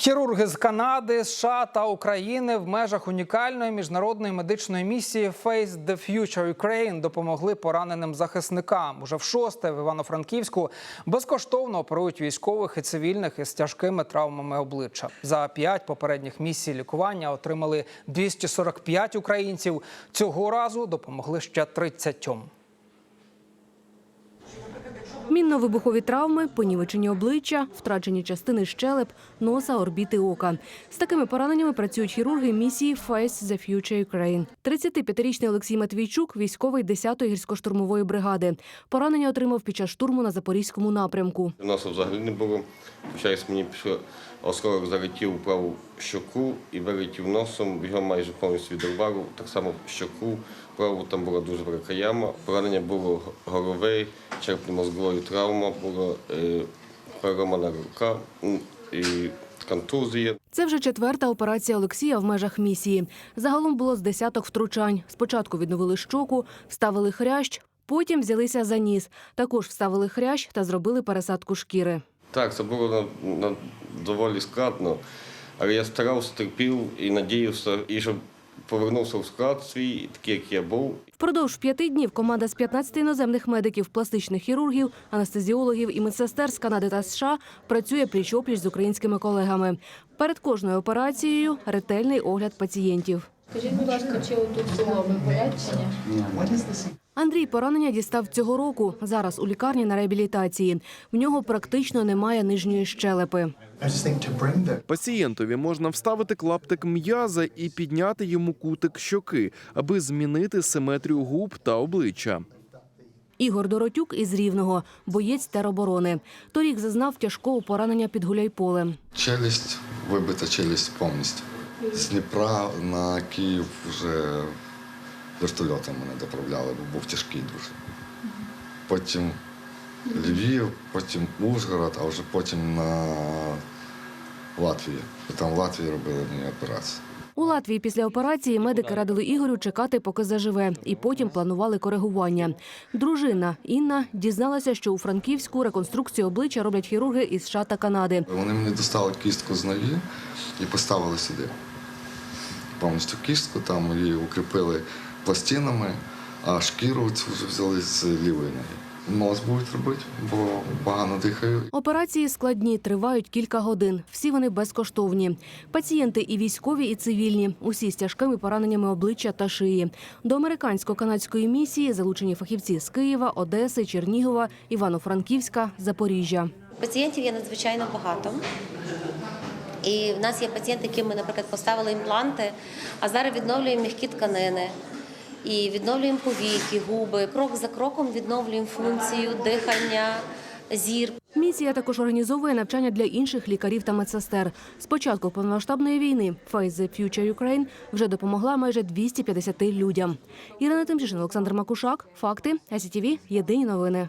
Хірурги з Канади, США та України в межах унікальної міжнародної медичної місії Face the Future Ukraine допомогли пораненим захисникам. Уже в шосте в Івано-Франківську безкоштовно оперують військових і цивільних із тяжкими травмами обличчя. За п'ять попередніх місій лікування отримали 245 українців. Цього разу допомогли ще 30. Мінно-вибухові травми, понівечені обличчя, втрачені частини щелеп, носа, орбіти ока. З такими пораненнями працюють хірурги місії Face the Future Ukraine. 35-річний Олексій Матвійчук, військовий 10-ї гірсько-штурмової бригади. Поранення отримав під час штурму на запорізькому напрямку. Носу взагалі не було. Получається, мені осколок залетів у праву щоку і вилетів носом, його майже повністю відрубало. Так само в щоку, праву там була дуже велика яма. Поранення було голови, черепно-мозговою травма, була е, переломана рука і контузія. Це вже четверта операція Олексія в межах місії. Загалом було з десяток втручань. Спочатку відновили щоку, вставили хрящ, потім взялися за ніс. Також вставили хрящ та зробили пересадку шкіри. Так, це було на, на доволі складно, але я старався, терпів і надіявся, і щоб повернувся в склад свій, такий, як я був, Впродовж п'яти днів команда з 15 іноземних медиків, пластичних хірургів, анестезіологів і медсестер з Канади та США працює пліч-опліч з українськими колегами. Перед кожною операцією ретельний огляд пацієнтів. Скажіть, будь ласка, чи отут чи ні? Андрій поранення дістав цього року. Зараз у лікарні на реабілітації. В нього практично немає нижньої щелепи. Пацієнтові можна вставити клаптик м'яза і підняти йому кутик щоки, аби змінити симетрію губ та обличчя. Ігор Доротюк із Рівного, боєць тероборони. Торік зазнав тяжкого поранення під Гуляйполем. Челюсть, вибита челюсть повністю. З Дніпра на Київ вже вертольотом мене доправляли, бо був тяжкий дуже. Потім Львів, потім Ужгород, а вже потім на Латвію. Там в Латвії робили мені операцію. У Латвії після операції медики радили Ігорю чекати, поки заживе, і потім планували коригування. Дружина Інна дізналася, що у Франківську реконструкцію обличчя роблять хірурги із США та Канади. Вони мені достали кістку з ноги і поставили сюди. Повністю кістку, там її укріпили пластинами, а шкіру цю вже взяли з лівої ноги. Нос будуть робити, бо погано дихаю. Операції складні, тривають кілька годин. Всі вони безкоштовні. Пацієнти і військові, і цивільні. Усі з тяжкими пораненнями обличчя та шиї. До американсько-канадської місії залучені фахівці з Києва, Одеси, Чернігова, Івано-Франківська, Запоріжжя. Пацієнтів є надзвичайно багато. І в нас є пацієнти, яким ми, наприклад, поставили імпланти, а зараз відновлюємо м'які тканини. І відновлюємо повіки, губи. Крок за кроком відновлюємо функцію дихання, зір. Місія також організовує навчання для інших лікарів та медсестер. З початку повномасштабної війни Face the Future Ukraine вже допомогла майже 250 людям. Ірина Тимчишин, Олександр Макушак. Факти. СІТВ. Єдині новини.